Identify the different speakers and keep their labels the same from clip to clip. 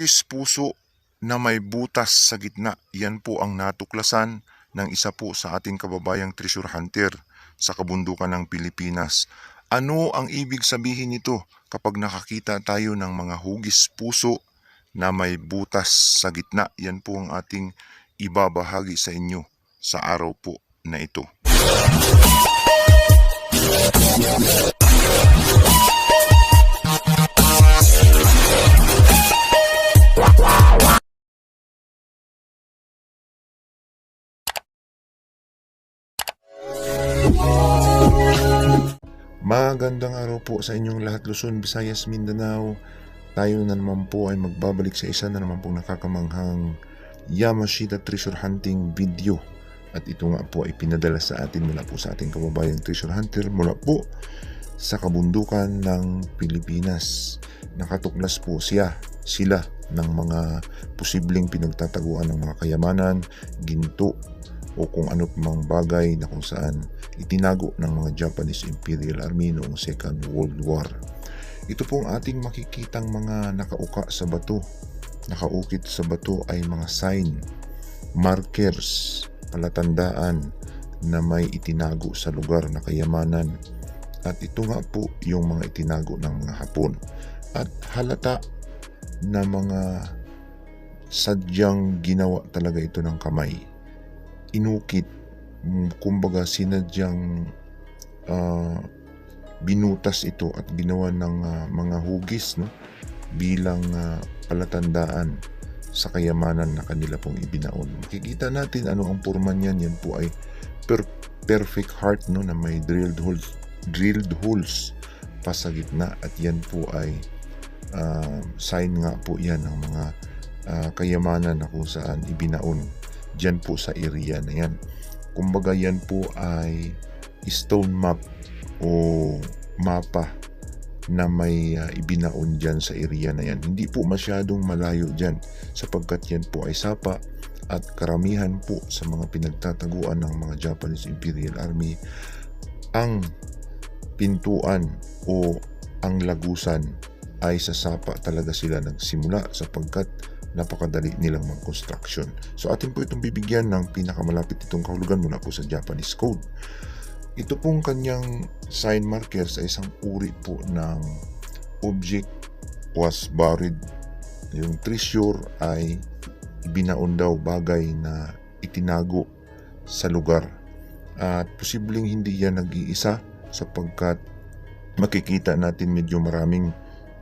Speaker 1: is puso na may butas sa gitna. Yan po ang natuklasan ng isa po sa ating kababayang treasure hunter sa kabundukan ng Pilipinas. Ano ang ibig sabihin nito kapag nakakita tayo ng mga hugis puso na may butas sa gitna? Yan po ang ating ibabahagi sa inyo sa araw po na ito. Po sa inyong lahat Luzon, Visayas, Mindanao. Tayo na naman po ay magbabalik sa isa na naman pong nakakamanghang Yamashita Treasure Hunting video. At ito nga po ay pinadala sa atin mula po sa ating kababayang treasure hunter mula po sa kabundukan ng Pilipinas. Nakatuklas po siya, sila ng mga posibleng pinagtataguan ng mga kayamanan, ginto, o kung ano pang bagay na kung saan itinago ng mga Japanese Imperial Army noong Second World War. Ito pong ating makikitang mga nakauka sa bato. Nakaukit sa bato ay mga sign, markers, palatandaan na may itinago sa lugar na kayamanan. At ito nga po yung mga itinago ng mga Hapon. At halata na mga sadyang ginawa talaga ito ng kamay inukit, mm, kumbaga sinadyang ah, binutas ito at ginawa ng ah, mga hugis no bilang ah, palatandaan sa kayamanan na kanila pong ibinaon. Makikita natin ano ang forma niyan. Yan po ay per- perfect heart no na may drilled holes drilled holes pa sa gitna at yan po ay ah, sign nga po yan ng mga ah, kayamanan na kung saan ibinaon dyan po sa area na yan. Kumbaga yan po ay stone map o mapa na may uh, ibinaon dyan sa area na yan. Hindi po masyadong malayo dyan sapagkat yan po ay sapa at karamihan po sa mga pinagtataguan ng mga Japanese Imperial Army ang pintuan o ang lagusan ay sa sapa talaga sila nagsimula sapagkat napakadali nilang mag-construction. So atin po itong bibigyan ng pinakamalapit itong kahulugan mula po sa Japanese code. Ito pong kanyang sign marker sa isang uri po ng object was buried. Yung treasure ay ibinaon daw bagay na itinago sa lugar. At posibleng hindi yan nag-iisa sapagkat makikita natin medyo maraming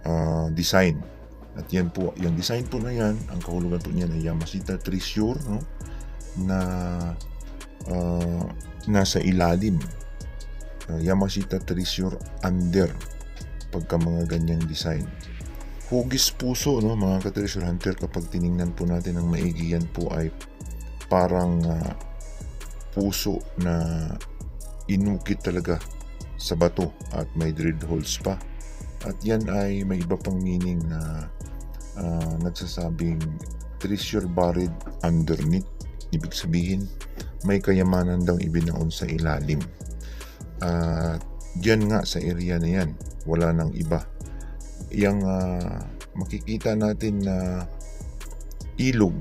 Speaker 1: ah, design at yan po, yung design po na yan, ang kahulugan po niyan ay Yamashita Treasure, no? Na ah, nasa ilalim. Ah, Yamashita Treasure under pagka mga ganyang design. Hugis puso, no, mga ka-treasure hunter, kapag tiningnan po natin ang maigi yan po ay parang ah, puso na inukit talaga sa bato at may drilled holes pa. At yan ay may iba pang meaning na ah, nagsasabing treasure buried underneath. Ibig sabihin, may kayamanan daw ibinaon sa ilalim. At diyan nga sa area na yan, wala nang iba. Yang ah, makikita natin na ilog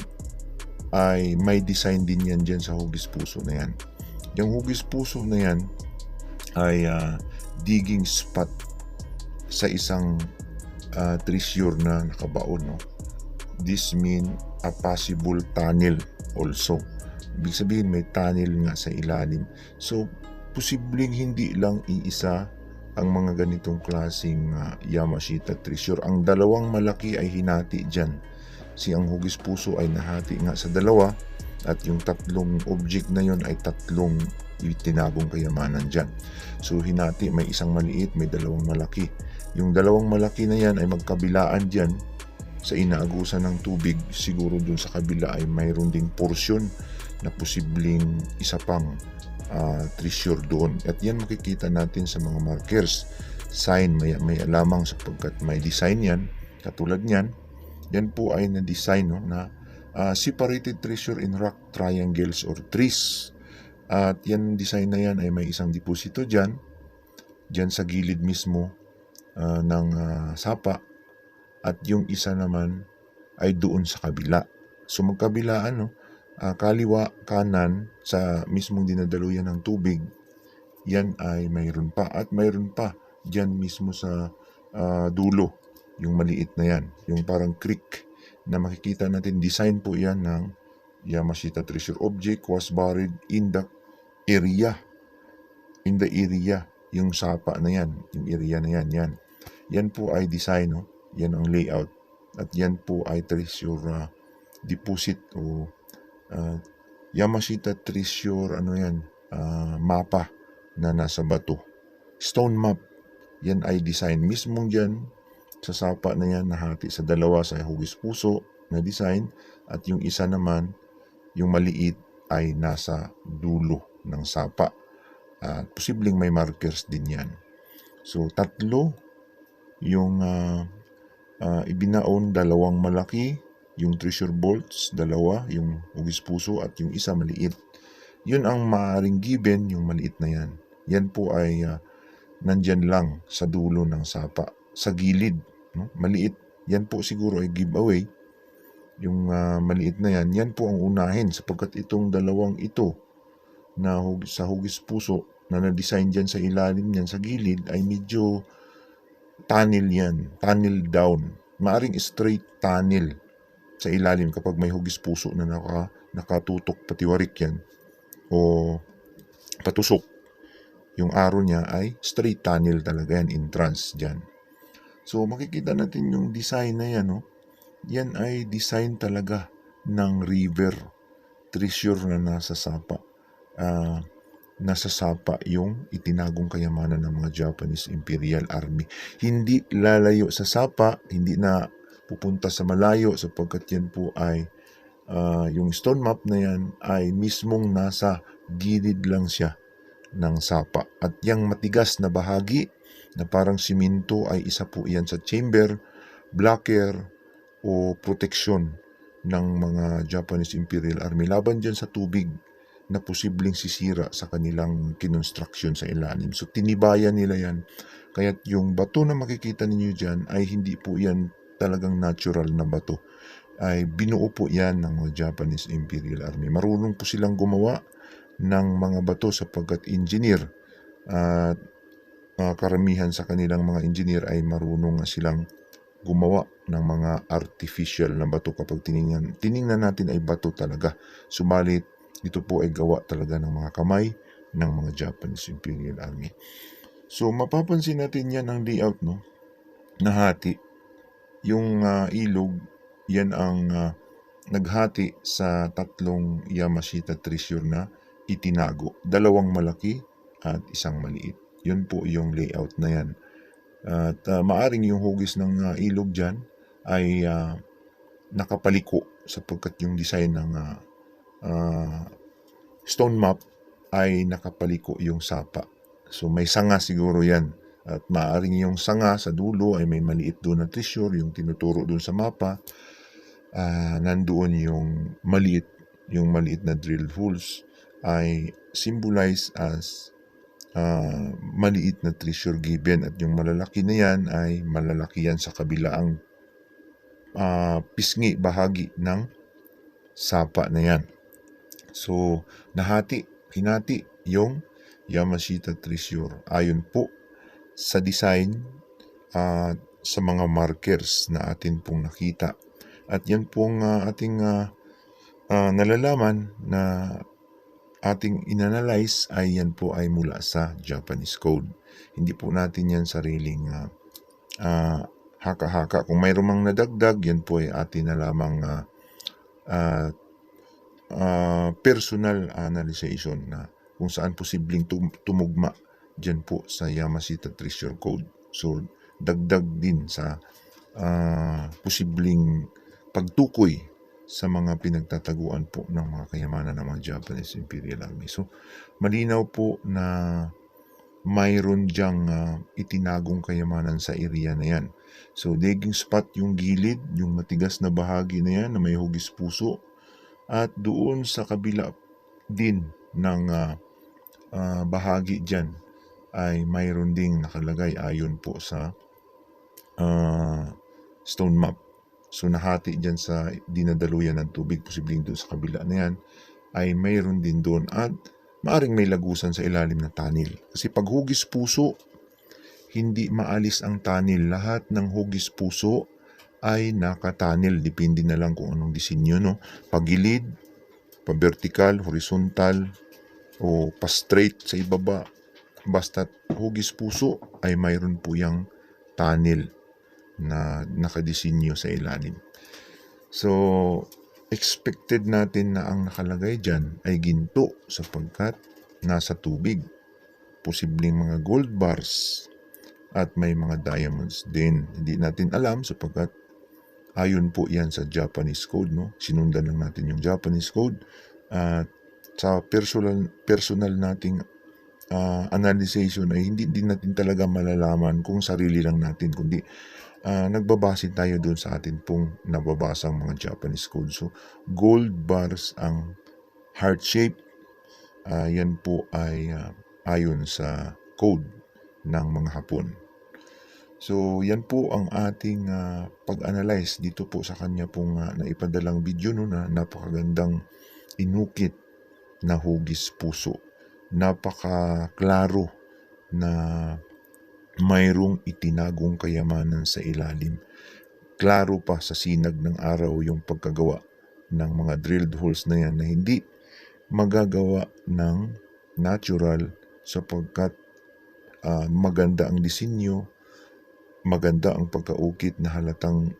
Speaker 1: ay may design din yan dyan sa hugis puso na yan. Yung hugis puso na yan ay ah, digging spot sa isang uh, treasure na nakabaon. No? This mean a possible tunnel also. Ibig sabihin may tunnel nga sa ilalim. So, posibleng hindi lang iisa ang mga ganitong klaseng uh, Yamashita treasure. Ang dalawang malaki ay hinati dyan. Si ang hugis puso ay nahati nga sa dalawa at yung tatlong object na yon ay tatlong itinagong kayamanan dyan. So hinati may isang maliit, may dalawang malaki. Yung dalawang malaki na yan ay magkabilaan dyan sa inaagusan ng tubig. Siguro dun sa kabila ay mayroon ding porsyon na posibleng isa pang uh, treasure doon. At yan makikita natin sa mga markers. Sign, may, may alamang sapagkat may design yan. Katulad niyan, yan po ay na-design no, na uh, separated treasure in rock triangles or trees. At yan design na yan ay may isang deposito dyan, dyan sa gilid mismo uh, ng uh, sapa. At yung isa naman ay doon sa kabila. So magkabilaan, no? Ah, kaliwa, kanan, sa mismong dinadaluyan ng tubig, yan ay mayroon pa. At mayroon pa dyan mismo sa ah, dulo, yung maliit na yan. Yung parang creek na makikita natin. Design po yan ng Yamashita Treasure Object was buried in the area. In the area. Yung sapa na yan. Yung area na yan. Yan. Yan po ay design. No? Yan ang layout. At yan po ay treasure ah, deposit o ah, Yamashita Treasure ano yan ah, mapa na nasa bato. Stone map. Yan ay design mismong dyan sa sapa na yan nahati sa dalawa sa hugis puso na design at yung isa naman yung maliit ay nasa dulo ng sapa. At posibleng may markers din yan. So tatlo yung ah, ah, ibinaon dalawang malaki yung treasure bolts, dalawa, yung hugis puso at yung isa maliit. Yun ang maaring given, yung maliit na yan. Yan po ay ah, nandyan lang sa dulo ng sapa, sa gilid. No? Maliit, yan po siguro ay giveaway. Yung ah, maliit na yan, yan po ang unahin sapagkat itong dalawang ito na hug- sa hugis puso na na-design dyan sa ilalim yan, sa gilid, ay medyo tunnel yan, tunnel down. Maaring straight tunnel sa ilalim kapag may hugis puso na naka, nakatutok patiwarik yan o patusok. Yung arrow niya ay straight tunnel talaga yan, entrance dyan. So makikita natin yung design na yan, no? Yan ay design talaga ng river treasure na nasa sapa. Ah, nasa sapa yung itinagong kayamanan ng mga Japanese Imperial Army. Hindi lalayo sa sapa, hindi na pupunta sa malayo sapagkat yan po ay ah, yung stone map na yan ay mismong nasa gilid lang siya ng sapa. At yung matigas na bahagi na parang siminto ay isa po yan sa chamber, blocker o protection ng mga Japanese Imperial Army laban dyan sa tubig na posibleng sisira sa kanilang kinonstruction sa ilalim. So tinibayan nila yan. Kaya't yung bato na makikita ninyo dyan ay hindi po yan talagang natural na bato. Ay binuo po yan ng Japanese Imperial Army. Marunong po silang gumawa ng mga bato sapagkat engineer at ah, karamihan sa kanilang mga engineer ay marunong silang gumawa ng mga artificial na bato kapag tiningnan, tiningnan natin ay bato talaga. Subalit ito po ay gawa talaga ng mga kamay ng mga Japanese Imperial Army. So mapapansin natin yan ang layout no. Nahati. Yung ah, ilog, yan ang ah, naghati sa tatlong Yamashita treasure na itinago. Dalawang malaki at isang maliit. Yun po yung layout na yan. At ah, maaring yung hugis ng ah, ilog dyan ay ah, nakapaliko sapagkat yung design ng ah, ah, stone map ay nakapaliko yung sapa. So may sanga siguro yan. At maaring yung sanga sa dulo ay may maliit doon na treasure, yung tinuturo doon sa mapa. Ah, nandoon yung maliit, yung maliit na drill holes ay symbolize as ah, maliit na treasure given at yung malalaki na yan ay malalaki yan sa kabilaang ah, pisngi bahagi ng sapa na yan. So, nahati, hinati yung Yamashita Treasure. Ayon po sa design at sa mga markers na atin pong nakita. At yan pong ah, ating ah, ah, nalalaman na ating inanalyze ay yan po ay mula sa Japanese code. Hindi po natin yan sariling ah, ah, haka-haka. Kung mayroong mang nadagdag, yan po ay atin na lamang ah, ah, ah, personal analyzation na kung saan posibleng tum- tumugma dyan po sa Yamashita Treasure Code. So, dagdag din sa ah, posibleng pagtukoy sa mga pinagtataguan po ng mga kayamanan ng mga Japanese Imperial Army. So, malinaw po na mayroon diyang ah, itinagong kayamanan sa area na yan. So, digging spot yung gilid, yung matigas na bahagi na yan na may hugis puso. At doon sa kabila din ng ah, ah, bahagi dyan ay mayroon ding nakalagay ayon po sa ah, stone map So nahati dyan sa dinadaluyan ng tubig, posibleng doon sa kabila na yan, ay mayroon din doon at maaring may lagusan sa ilalim ng tanil. Kasi pag hugis puso, hindi maalis ang tanil. Lahat ng hugis puso ay nakatanil. Depende na lang kung anong disenyo. No? Pagilid, pa-vertical, horizontal, o pa-straight sa ibaba. Basta hugis puso ay mayroon po yung tanil na nakadesinyo sa ilalim. So, expected natin na ang nakalagay dyan ay ginto sapagkat nasa tubig. Posibleng mga gold bars at may mga diamonds din. Hindi natin alam sapagkat ayon po yan sa Japanese code. No? Sinundan lang natin yung Japanese code at sa personal, personal nating uh, analyzation ay hindi din natin talaga malalaman kung sarili lang natin kundi uh, nagbabase tayo doon sa atin pong nababasang mga Japanese code. So, gold bars ang heart shape. Uh, yan po ay uh, ayon sa code ng mga Hapon. So, yan po ang ating uh, pag-analyze dito po sa kanya pong uh, naipadalang video no, na napakagandang inukit na hugis puso. Napaka-klaro na mayroong itinagong kayamanan sa ilalim. Klaro pa sa sinag ng araw yung pagkagawa ng mga drilled holes na yan na hindi magagawa ng natural sapagkat uh, maganda ang disenyo, maganda ang pagkaukit na halatang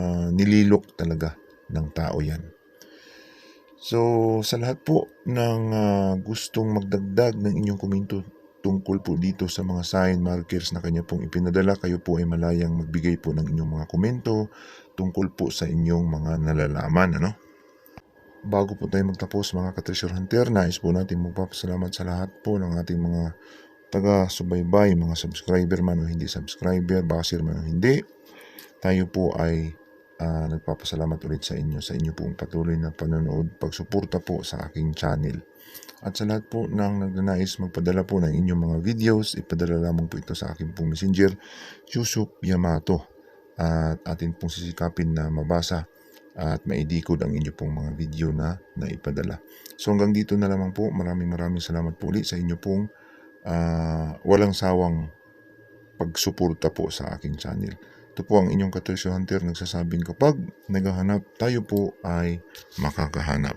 Speaker 1: uh, nililok talaga ng tao yan. So, sa lahat po ng uh, gustong magdagdag ng inyong komento tungkol po dito sa mga sign markers na kanya pong ipinadala, kayo po ay malayang magbigay po ng inyong mga komento tungkol po sa inyong mga nalalaman. Ano? Bago po tayo magtapos mga ka-treasure hunter, nais po natin magpapasalamat sa lahat po ng ating mga taga-subaybay, mga subscriber man o hindi subscriber, basir man o hindi. Tayo po ay uh, nagpapasalamat ulit sa inyo sa inyo pong patuloy na panonood, pagsuporta po sa aking channel. At sa lahat po ng nagnanais magpadala po ng inyong mga videos, ipadala lamang po ito sa aking pong messenger, Yusuf Yamato. At atin pong sisikapin na mabasa at maidikod ang inyo pong mga video na naipadala. So hanggang dito na lamang po. Maraming maraming salamat po ulit sa inyo pong uh, walang sawang pagsuporta po sa aking channel. Ito po ang inyong Katrisyo Hunter nagsasabing kapag naghahanap, tayo po ay makakahanap.